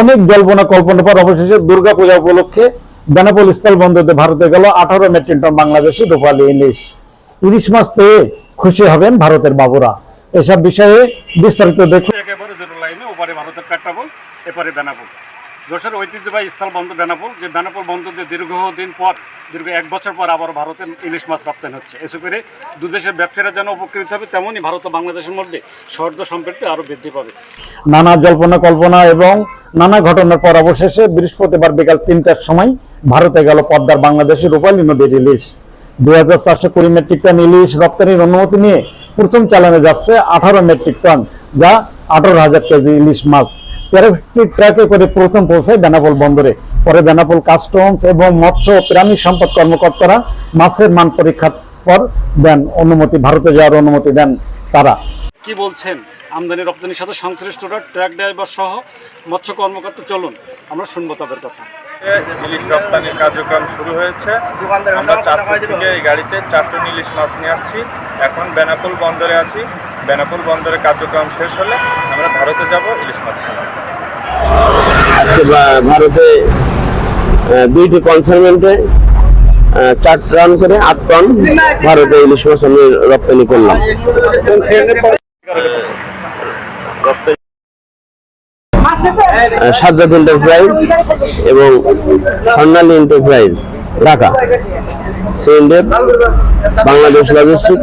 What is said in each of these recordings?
অনেক জল্পনা কল্পনা পর অবশেষে দুর্গাপূজা উপলক্ষে বেনাপোল স্থল বন্দরতে ভারতে গেল আঠারো মেট্রিক টন বাংলাদেশি রূপালী ইলিশ। ইলিশ মাছ পেয়ে খুশি হবেন ভারতের বাবুরা। এসব বিষয়ে বিস্তারিত দেখুন। একেবারে লাইনে ওপারে ভারতের পেট্রাপোল এপারে বেনাপোল। যশোর ঐতিহ্যবাহী স্থল বন্দর বেনাপোল, যে বেনাপোল বন্দর দিয়ে দীর্ঘদিন পর, দীর্ঘ এক বছর পর আবার ভারতের ইলিশ মাছ রপ্তানি হচ্ছে। এসে করে দেশের ব্যবসায়ীরা যেন উপকৃত হবে, তেমনই ভারত ও বাংলাদেশের মধ্যে সৌহার্দ্য সম্পর্কে আরও বৃদ্ধি পাবে। নানা জল্পনা, কল্পনা এবং নানা ঘটনার পর অবশেষে বৃহস্পতিবার বিকাল তিনটার সময় ভারতে গেল পদ্মার বাংলাদেশের রূপালী নদীর ইলিশ। দুই হাজার চারশো কুড়ি মেট্রিক টন ইলিশ রপ্তানির অনুমতি নিয়ে প্রথম চালানে যাচ্ছে আঠারো মেট্রিক টন, যা আঠারো হাজার কেজি ইলিশ মাছ। তেরোটি ট্রাকে করে প্রথম পৌঁছায় বেনাপোল বন্দরে। পরে বেনাপোল কাস্টমস এবং মৎস্য প্রাণী সম্পদ কর্মকর্তারা মাছের মান পরীক্ষার পর দেন অনুমতি ভারতে যাওয়ার অনুমতি দেন তারা। কি বলছেন? আমদানি রপ্তানির সাথে সংশ্লিষ্টরা ট্রাক ড্রাইভার সহ মৎস্য কর্মকর্তা চলুন আমরা শুনব তাদের কথা। ইলিশ রপ্তানির কার্যক্রম শুরু হয়েছে। আমরা চাঁদপুর থেকে এই গাড়িতে চার টন ইলিশ মাছ নিয়ে আসছি। এখন বেনাপোল বন্দরে আছি। বেনাপোল বন্দরের কার্যক্রম শেষ হলে আমরা ভারতে যাব ইলিশ মাছ আজকে ভারতে দুইটি কনসাইনমেন্টে চার রান করে আট টন ভারতে ইলিশ মাছ আমি রপ্তানি করলাম। সাজ্জাদ এন্টারপ্রাইজ এবং স্বর্ণালী এন্টারপ্রাইজ ঢাকা। সিএনডেপ বাংলাদেশ লজিস্টিক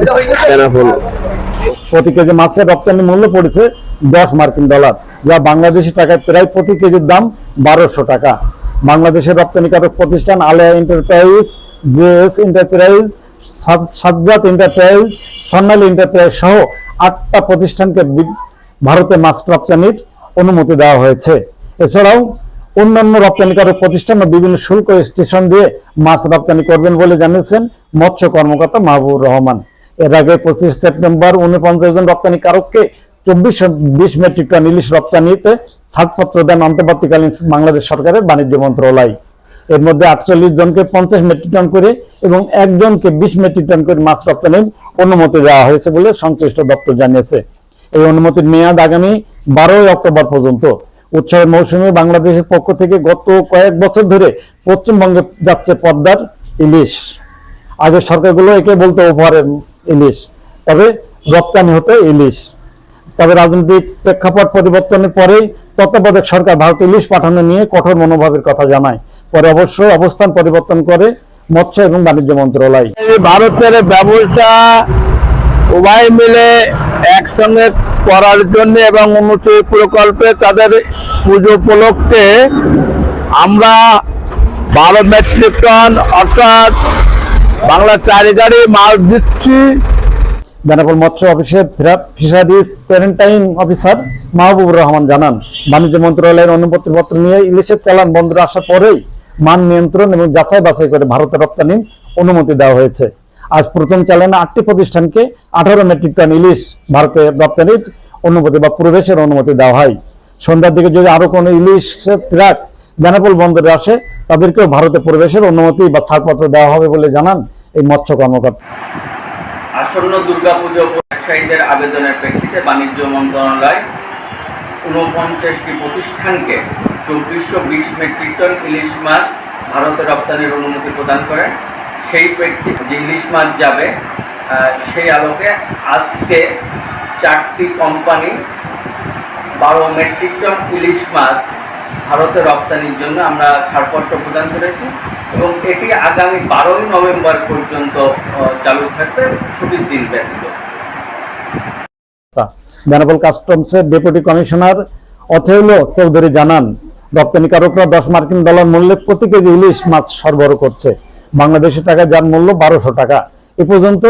বেনাফুল প্রতি কেজি মাছের রপ্তানি মূল্য পড়েছে দশ মার্কিন ডলার, যা বাংলাদেশি টাকায় প্রায় প্রতি কেজির দাম বারোশো টাকা। বাংলাদেশের রপ্তানিকারক প্রতিষ্ঠান Aleya enterprise, JS enterprise Sajjad enterprise, Swarnali enterprise সহ আটটা প্রতিষ্ঠানকে ভারতে মাছ রপ্তানির অনুমতি দেওয়া হয়েছে। এছাড়াও অন্যান্য রপ্তানিকারক প্রতিষ্ঠান ও বিভিন্ন শুল্ক স্টেশন দিয়ে মাছ রপ্তানি করবেন বলে জানিয়েছেন মৎস্য কর্মকর্তা মাহবুব রহমান। এর আগে পঁচিশ সেপ্টেম্বর উনপঞ্চাশ জন রপ্তানিকারককে চব্বিশ বিশ মেট্রিক টন ইলিশ রপ্তানিতে ছাড়পত্র দেন অন্তর্বর্তীকালীন বাংলাদেশ সরকারের বাণিজ্য মন্ত্রণালয়। এর মধ্যে আটচল্লিশ জনকে পঞ্চাশ মেট্রিক টন করে এবং একজনকে বিশ মেট্রিক টন করে মাছ রপ্তানির অনুমতি দেওয়া হয়েছে বলে সংশ্লিষ্ট দপ্তর জানিয়েছে। এই অনুমতির মেয়াদ আগামী বারোই অক্টোবর পর্যন্ত। উৎসবের মৌসুমে বাংলাদেশের পক্ষ থেকে গত কয়েক বছর ধরে পশ্চিমবঙ্গে যাচ্ছে পদ্মার ইলিশ। আগে সরকারগুলো একে বলতো ওভারের ইলিশ। তবে রপ্তানি হতো ইলিশ। তবে রাজনৈতিক প্রেক্ষাপট পরিবর্তনের পরেই তত্ত্বাবধায়ক সরকার ভারত ইলিশ পাঠানো নিয়ে কঠোর মনোভাবের কথা জানায়। পরে অবশ্য অবস্থান পরিবর্তন করে মৎস্য এবং বাণিজ্য মন্ত্রণালয়। ভারতের ব্যবসা উভয় মিলে একসঙ্গে করার জন্য এবং উন্নতি প্রকল্পে তাদের পুজো উপলক্ষে আমরা বারো মেট্রিক টন অর্থাৎ বাংলা চারি গাড়ি মাছ দিচ্ছি। বেনাপোল মৎস্য অফিসের fisheries quarantine officer Mahbubur Rahman জানান, বাণিজ্য মন্ত্রণালয়ের অনুমতিপত্র নিয়ে ইলিশের চালান বন্দরে আসার পরেই মান নিয়ন্ত্রণ এবং যাচাই বাছাই করে ভারতে রপ্তানি অনুমতি দেওয়া হয়েছে। আজ প্রথম চালানে আটটি প্রতিষ্ঠানকে আঠারো মেট্রিক টন ইলিশ ভারতে রপ্তানির অনুমতি বা প্রবেশের অনুমতি দেওয়া হয়। সন্ধ্যার দিকে যদি আরও কোনো ইলিশ ট্রাক বেনাপোল বন্দরে আসে, তাদেরকেও ভারতে প্রবেশের অনুমতি বা ছাড়পত্র দেওয়া হবে বলে জানান এই মৎস্য কর্মকর্তা। আসন্ন দুর্গাপুজো ব্যবসায়ীদের আবেদনের প্রেক্ষিতে বাণিজ্য মন্ত্রণালয় ঊনপঞ্চাশটি প্রতিষ্ঠানকে চব্বিশশো বিশ মেট্রিক টন ইলিশ মাছ ভারতে রপ্তানির অনুমতি প্রদান করে। সেই প্রেক্ষিতে যে ইলিশ মাছ যাবে সেই আলোকে আজকে চারটি কোম্পানি বারো মেট্রিক টন ইলিশ মাছ ভারতে রপ্তানির জন্য আমরা ছাড়পত্র প্রদান করেছি এবং এটি আগামী বারোই নভেম্বর পর্যন্ত চালু থাকবে ছুটির দিন ব্যতীত। বেনাপোল কাস্টমসের ডেপুটি কমিশনার অথেউল চৌধুরী জানান রপ্তানিকারকরা দশ মার্কিন ডলার মূল্যে প্রতি কেজি ইলিশ মাছ সরবরাহ করছে। বাংলাদেশের টাকা যার মূল্য বারোশো টাকা। এ পর্যন্ত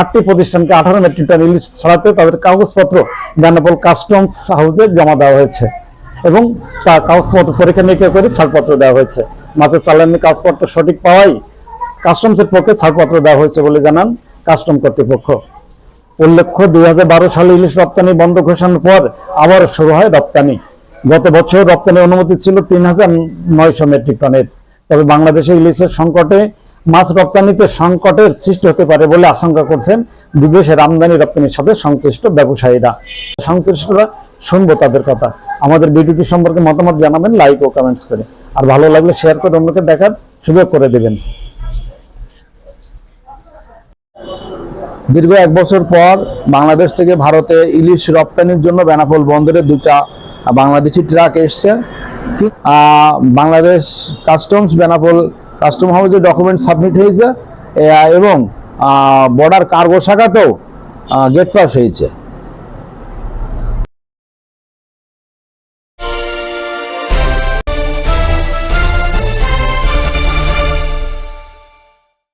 আটটি প্রতিষ্ঠানকে আঠারো মেট্রিক টন ইলিশ ছাড়াতে তাদের কাগজপত্র বেনাপোল কাস্টমস হাউসে জমা দেওয়া হয়েছে। এবং তা কাগজপত্র পরীক্ষা নিরীক্ষা করে ছাড়পত্র দেওয়া হয়েছে। মাছের চালানি কাগজপত্র সঠিক পাওয়াই কাস্টমসের পক্ষে ছাড়পত্র দেওয়া হয়েছে বলে জানান কাস্টম কর্তৃপক্ষ। উল্লেখ্য, দুই হাজার বারো সালে ইলিশ রপ্তানি বন্ধ ঘোষণার পর আবার শুরু হয় রপ্তানি। গত বছর রপ্তানি অনুমতি ছিল তিন হাজার নয়শো মেট্রিক টনের। তবে বাংলাদেশে ইলিশের সংকটে, মাছ রপ্তানিতে সংকটের সৃষ্টি হতে পারে বলে আশঙ্কা করছেন বিদেশের আমদানি রপ্তানির সাথে সংশ্লিষ্ট ব্যবসায়ীরা। সংশ্লিষ্টরা শুনব তাদের কথা। আমাদের ভিডিওটি সম্পর্কে মতামত জানাবেন লাইক ও কমেন্টস করে। আর ভালো লাগলে শেয়ার করে অন্যকে দেখার সুযোগ করে দেবেন। দীর্ঘ এক বছর পর বাংলাদেশ থেকে ভারতে ইলিশ রপ্তানির জন্য বেনাপোল বন্দরে দুটা বাংলাদেশি ট্রাক এসছে। বাংলাদেশ কাস্টমস বেনাপোল কাস্টম হাউসে ডকুমেন্ট সাবমিট হয়েছে। এবং বর্ডার কার্গো শাখাতেও গেট পাস হয়েছে।